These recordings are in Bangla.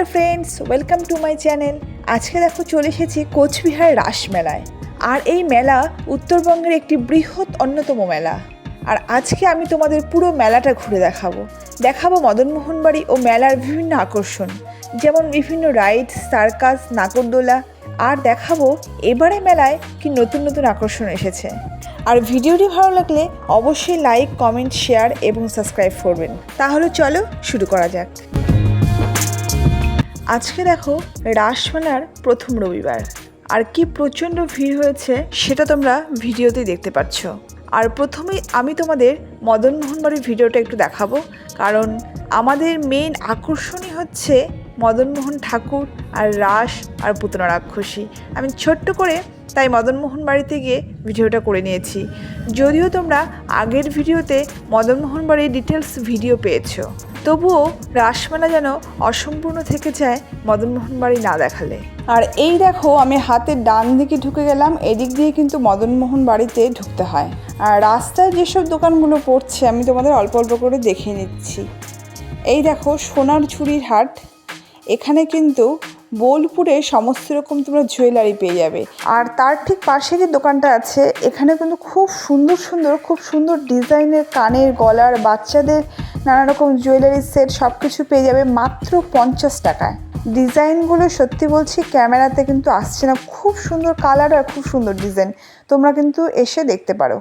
Hello friends, welcome to my channel. আজকে দেখো চলে এসেছি কোচবিহার রাসমেলায় আর এই মেলা উত্তরবঙ্গের একটি বৃহৎ অন্যতম মেলা। আর আজকে আমি তোমাদের পুরো মেলাটা ঘুরে দেখাবো। দেখাবো মদনমোহন বাড়ি ও মেলার বিভিন্ন আকর্ষণ, যেমন বিভিন্ন রাইড সার্কাস নাগরদোলা। আর দেখাবো এবারে মেলায় কি নতুন নতুন আকর্ষণ এসেছে। আর ভিডিওটি ভালো লাগলে অবশ্যই লাইক কমেন্ট শেয়ার এবং সাবস্ক্রাইব করবেন। তাহলে চলো শুরু করা যাক। আজকে দেখো রাসমেলার প্রথম রবিবার। আর কি প্রচণ্ড ভিড় হয়েছে সেটা তোমরা ভিডিওতেই দেখতে পাচ্ছ আর প্রথমেই আমি তোমাদের মদনমোহন বাড়ির ভিডিওটা একটু দেখাবো। কারণ আমাদের মেন আকর্ষণই হচ্ছে মদনমোহন ঠাকুর আর রাস আর পুতনা রাক্ষসী। আমি ছোট্ট করে তাই মদনমোহন বাড়িতে গিয়ে ভিডিওটা করে নিয়েছি। যদিও তোমরা আগের ভিডিওতে মদনমোহন বাড়ির ডিটেলস ভিডিও পেয়েছ। তবুও রাসমেলা যেন অসম্পূর্ণ থেকে যায় মদনমোহন বাড়ি না দেখালে। আর এই দেখো, আমি হাতের ডান দিকে ঢুকে গেলাম, এদিক দিয়ে কিন্তু মদনমোহন বাড়িতে ঢুকতে হয়। আর রাস্তায় যেসব দোকানগুলো পড়ছে, আমি তোমাদের অল্প অল্প করে দেখিয়ে নিচ্ছি। এই দেখো, সোনার ঝুড়ির হাট। এখানে কিন্তু বোলপুরে সমস্ত রকম তোমরা জুয়েলারি পেয়ে যাবে। আর তার ঠিক পাশে যে দোকানটা আছে, এখানে কিন্তু খুব সুন্দর সুন্দর, খুব সুন্দর ডিজাইনের কানের গলার বাচ্চাদের নানা রকম জুয়েলারি সেট সব কিছু পেয়ে যাবে মাত্র পঞ্চাশ টাকায়। ডিজাইনগুলো সত্যি বলছি, ক্যামেরাতে কিন্তু আসছে না। খুব সুন্দর কালার আর খুব সুন্দর ডিজাইন তোমরা কিন্তু এসে দেখতে পারো।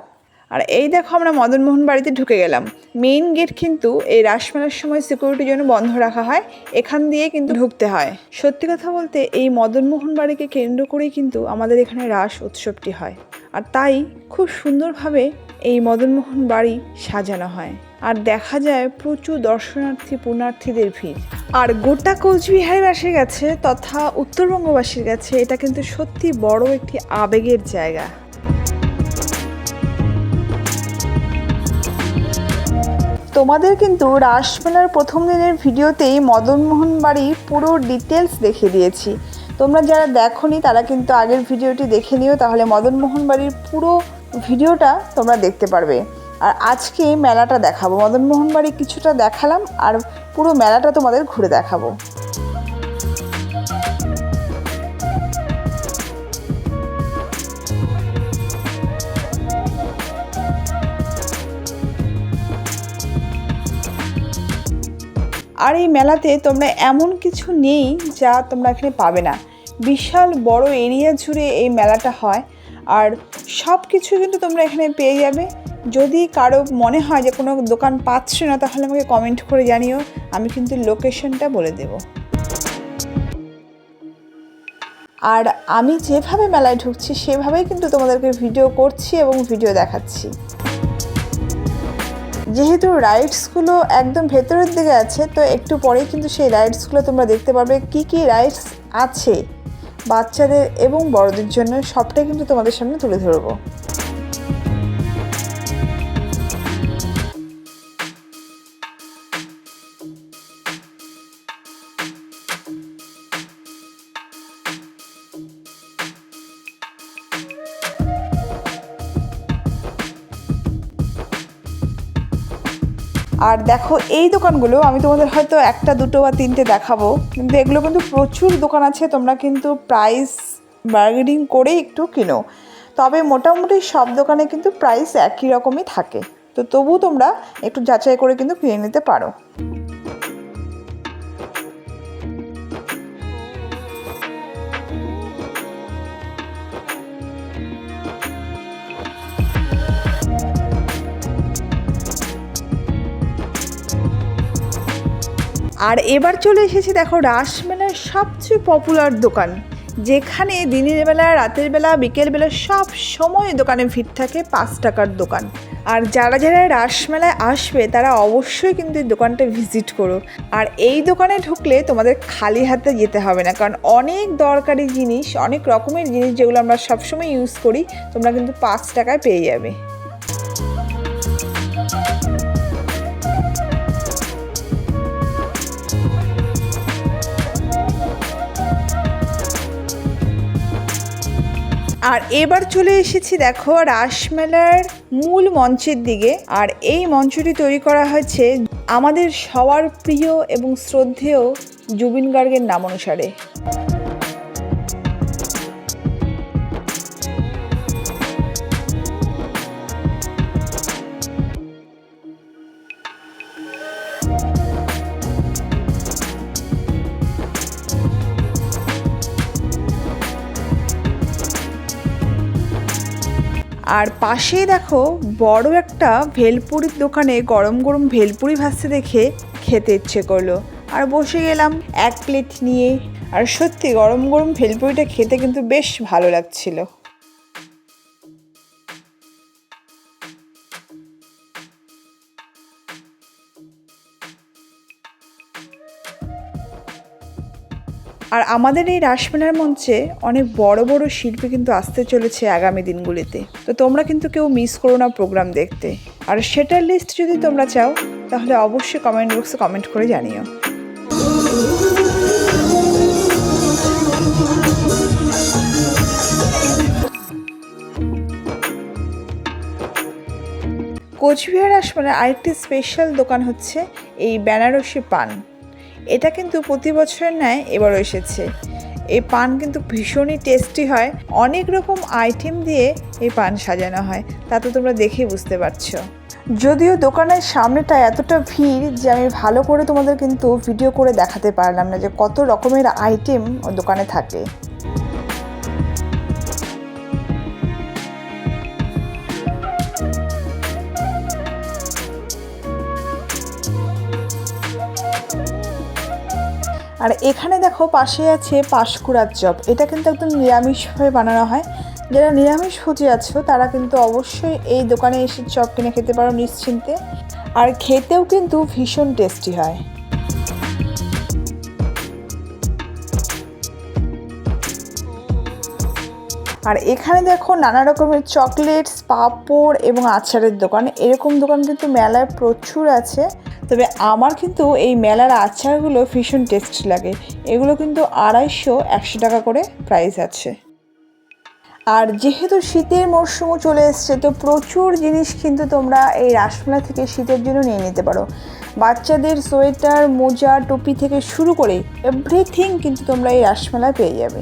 আর এই দেখো আমরা মদনমোহন বাড়িতে ঢুকে গেলাম। মেইন গেট কিন্তু এই রাসমেলার সময় সিকিউরিটির জন্য বন্ধ রাখা হয়। এখান দিয়ে কিন্তু ঢুকতে হয়। সত্যি কথা বলতে এই মদনমোহন বাড়িকে কেন্দ্র করেই কিন্তু আমাদের এখানে রাস উৎসবটি হয়। আর তাই খুব সুন্দরভাবে এই মদনমোহন বাড়ি সাজানো হয়। আর দেখা যায় প্রচুর দর্শনার্থী পুণার্থীদের ভিড়। আর গোটা কোচবিহারবাসীর কাছে তথা উত্তরবঙ্গবাসীর কাছে এটা কিন্তু সত্যি বড় একটি আবেগের জায়গা। তোমাদের কিন্তু রাসমেলার প্রথম দিনের ভিডিওতেই মদনমোহন বাড়ির পুরো ডিটেলস দেখে দিয়েছি। তোমরা যারা দেখোনি, তারা কিন্তু আগের ভিডিওটি দেখে নিও, তাহলে মদনমোহন বাড়ির পুরো ভিডিওটা তোমরা দেখতে পারবে। আর আজকে মেলাটা দেখাবো। মদনমোহন বাড়ি কিছুটা দেখালাম, আর পুরো মেলাটা তোমাদের ঘুরে দেখাবো। আর এই মেলাতে তোমরা এমন কিছু নেই যা তোমরা এখানে পাবে না। বিশাল বড় এরিয়া জুড়ে এই মেলাটা হয় আর সব কিছু কিন্তু তোমরা এখানে পেয়ে যাবে। যদি কারও মনে হয় যে কোনো দোকান পাচ্ছে না, তাহলে আমাকে কমেন্ট করে জানিও। আমি কিন্তু লোকেশনটা বলে দেবো। আর আমি যেভাবে মেলায় ঢুকছি, সেভাবেই কিন্তু তোমাদেরকে ভিডিও করছি এবং ভিডিও দেখাচ্ছি। যেহেতু রাইডসগুলো একদম ভেতরের দিকে আছে, তো একটু পরেই কিন্তু সেই রাইডসগুলো তোমরা দেখতে পাবে কি কি রাইডস আছে বাচ্চাদের এবং বড়দের জন্য। সবটাই কিন্তু তোমাদের সামনে তুলে ধরবো। আর দেখো, এই দোকানগুলো আমি তোমাদের হয়তো একটা, দুটো বা তিনটে দেখাবো। কিন্তু এগুলো কিন্তু প্রচুর দোকান আছে, তোমরা কিন্তু প্রাইস বার্গেনিং করে একটু কিনো। তবে মোটামুটি সব দোকানে কিন্তু প্রাইস একই রকমই থাকে। তো তবু তোমরা একটু যাচাই করে কিন্তু কিনে নিতে পারো। আর এবার চলে এসেছি দেখো রাসমেলার সবচেয়ে পপুলার দোকান, যেখানে দিনের বেলা, রাতের বেলা, বিকেল বেলা সব সময় দোকানে ভিড় থাকে পাঁচ টাকার দোকান। আর যারা যারা রাসমেলায় আসবে, তারা অবশ্যই কিন্তু এই দোকানটা ভিজিট করো। আর এই দোকানে ঢুকলে তোমাদের খালি হাতে যেতে হবে না, কারণ অনেক দরকারি জিনিস, অনেক রকমের জিনিস যেগুলো আমরা সবসময় ইউজ করি, তোমরা কিন্তু পাঁচ টাকায় পেয়ে যাবে। আর এবার চলে এসেছি দেখো রাসমেলার মূল মঞ্চের দিকে। আর এই মঞ্চটি তৈরি করা হয়েছে আমাদের সবার প্রিয় এবং শ্রদ্ধেয় জুবিন গার্গের নাম অনুসারে আর পাশেই দেখো বড় একটা ভেলপুরির দোকানে গরম গরম ভেলপুরি ভাসতে দেখে খেতে ইচ্ছে করল। আর বসে গেলাম এক প্লেট নিয়ে। আর সত্যি গরম গরম ভেলপুরিটা খেতে কিন্তু বেশ ভালো লাগছিল। আর আমাদের এই রাসমেলার মঞ্চে অনেক বড় বড় শিল্পী কিন্তু আসতে চলেছে আগামী দিনগুলিতে। তো তোমরা কিন্তু কেউ মিস করো না প্রোগ্রাম দেখতে। আর সেটার লিস্ট যদি তোমরা চাও, তাহলে অবশ্যই কমেন্ট বক্সে কমেন্ট করে জানিও। কোচবিহার আসমানের আরেকটি স্পেশাল দোকান হচ্ছে এই বেনারসি পান। এটা কিন্তু প্রতি বছরের ন্যায় এবারও এসেছে। এই পান কিন্তু ভীষণই টেস্টি হয়। অনেক রকম আইটেম দিয়ে এই পান সাজানো হয়। তা তো তোমরা দেখেই বুঝতে পারছ। যদিও দোকানের সামনেটা এতটা ভিড় যে আমি ভালো করে তোমাদের কিন্তু ভিডিও করে দেখাতে পারলাম না যে কত রকমের আইটেম দোকানে থাকে। আর এখানে দেখো পাশে আছে পাঁশকুড়ার চপ। এটা কিন্তু একদম নিরামিষভাবে বানানো হয়। যারা নিরামিষ ভোজি আছো, তারা কিন্তু অবশ্যই এই দোকানে এসে চপ কিনে খেতে পারো নিশ্চিন্তে। আর খেতেও কিন্তু ভীষণ টেস্টি হয়। আর এখানে দেখো নানা রকমের চকলেটস, পাঁপড় এবং আচারের দোকান। এরকম দোকান কিন্তু মেলায় প্রচুর আছে। তবে আমার কিন্তু এই মেলার আচারগুলো ভীষণ টেস্ট লাগে। এগুলো কিন্তু আড়াইশো, একশো টাকা করে প্রাইস আছে। আর যেহেতু শীতের মরশুমও চলে এসছে, তো প্রচুর জিনিস কিন্তু তোমরা এই রাসমেলা থেকে শীতের জন্য নিয়ে নিতে পারো। বাচ্চাদের সোয়েটার, মোজা, টুপি থেকে শুরু করে এভরিথিং কিন্তু তোমরা এই রাসমেলায় পেয়ে যাবে।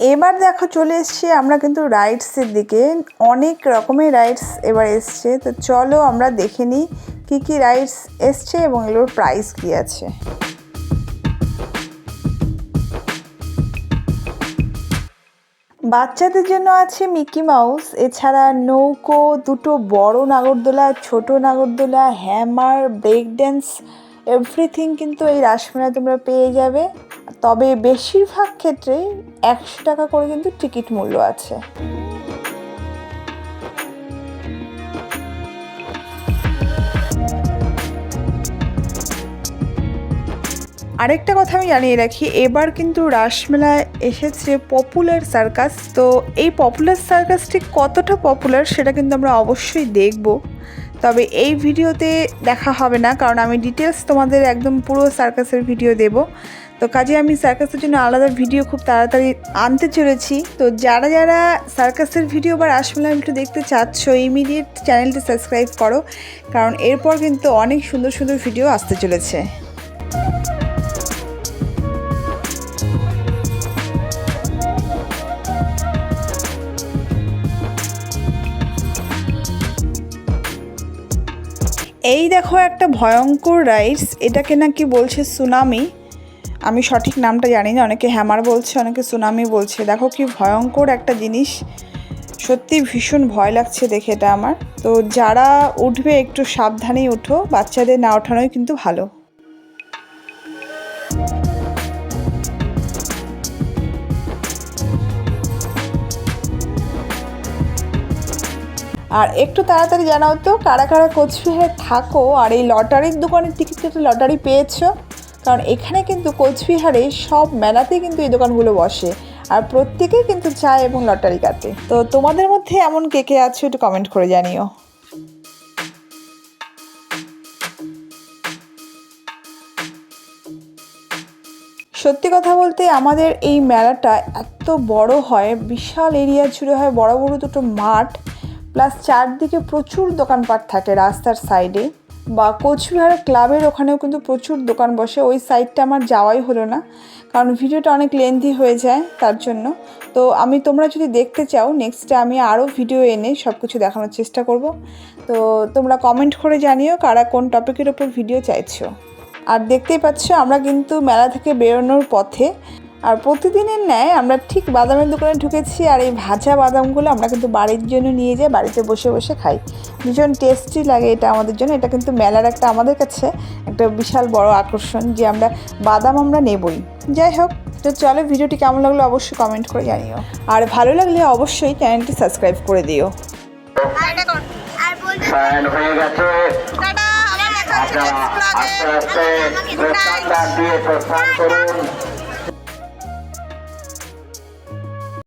এবার দেখো চলে এসছি আমরা কিন্তু রাইডসের দিকে। অনেক রকমের রাইডস এবার এসছে। তো চলো আমরা দেখে নিই কী কী রাইডস এসছে এবং এগুলোর প্রাইস কী আছে। বাচ্চাদের জন্য আছে মিকি মাউস এছাড়া নৌকো, দুটো বড় নাগরদোলা, ছোট নাগরদোলা হ্যামার ব্রেক ড্যান্স এভরিথিং কিন্তু এই রাসমেলায় তোমরা পেয়ে যাবে। তবে বেশিরভাগ ক্ষেত্রে একশো টাকা করে কিন্তু টিকিট মূল্য আছে। আরেকটা কথা আমি জানিয়ে রাখি, এবার কিন্তু রাসমেলায় এসেছে পপুলার সার্কাস তো এই পপুলার সার্কাসটি কতটা পপুলার সেটা কিন্তু আমরা অবশ্যই দেখব। তবে এই ভিডিওতে দেখা হবে না, কারণ আমি ডিটেলস তোমাদের একদম পুরো সার্কাসের ভিডিও দেব। তো কাজে আমি সার্কাসের জন্য আলাদা ভিডিও খুব তাড়াতাড়ি আনতে চলেছি। তো যারা যারা সার্কাসের ভিডিও বা রাসমেলা একটু দেখতে চাচ্ছ ইমিডিয়েট চ্যানেলটি সাবস্ক্রাইব করো, কারণ এরপর কিন্তু অনেক সুন্দর সুন্দর ভিডিও আসতে চলেছে। এই দেখো একটা ভয়ঙ্কর রাইডস এটাকে নাকি বলছে সুনামি আমি সঠিক নামটা জানি না, অনেকে হ্যামার বলছে, অনেকে সুনামি বলছে। দেখো কি ভয়ঙ্কর একটা জিনিস। সত্যি ভীষণ ভয় লাগছে দেখে এটা আমার। তো যারা উঠবে একটু সাবধানেই উঠো, বাচ্চাদের না ওঠানোই কিন্তু ভালো। আর একটু তাড়াতাড়ি জানাও তো, কারা কারা কোচবিহারে থাকো আর এই লটারির দোকানের টিকিট কেটে লটারি পেয়েছ। কারণ এখানে কিন্তু কোচবিহারে সব মেলাতে কিন্তু এই দোকানগুলো বসে আর প্রত্যেকেই কিন্তু চায় এবং লটারি কাটে। তো তোমাদের মধ্যে এমন কে কে আছো একটু কমেন্ট করে জানিও। সত্যি কথা বলতে আমাদের এই মেলাটা এত বড় হয়, বিশাল এরিয়া জুড়ে হয়, বড় বড় দুটো মাঠ। প্লাস চারদিকে প্রচুর দোকানপাট থাকে রাস্তার সাইডে বা কোচবিহার ক্লাবের ওখানেও কিন্তু প্রচুর দোকান বসে। ওই সাইডটা আমার যাওয়াই হলো না, কারণ ভিডিওটা অনেক লেন্দি হয়ে যায় তার জন্য। তো আমি তোমরা যদি দেখতে চাও নেক্সটে আমি আরও ভিডিও এনে সব কিছু দেখানোর চেষ্টা করব। তো তোমরা কমেন্ট করে জানিও কারা কোন টপিকের ওপর ভিডিও চাইছো। আর দেখতেই পাচ্ছ, আমরা কিন্তু মেলা থেকে বেরোনোর পথে আর প্রতিদিনের ন্যায় আমরা ঠিক বাদামের দোকানে ঢুকেছি আর এই ভাজা বাদামগুলো আমরা কিন্তু বাড়ির জন্য নিয়ে যাই বাড়িতে বসে বসে খাই। ভীষণ টেস্টি লাগে এটা আমাদের জন্য। এটা কিন্তু মেলার একটা আমাদের কাছে একটা বিশাল বড় আকর্ষণ যে আমরা বাদাম আমরা নেবই। যাই হোক তো চলো ভিডিওটি কেমন লাগল অবশ্যই কমেন্ট করে জানিও। আর ভালো লাগলে অবশ্যই চ্যানেলটি সাবস্ক্রাইব করে দিও। হয়ে গেছে। আপনারা আস্তে আস্তে প্রস্থানটা দিয়ে প্রস্থান করুন।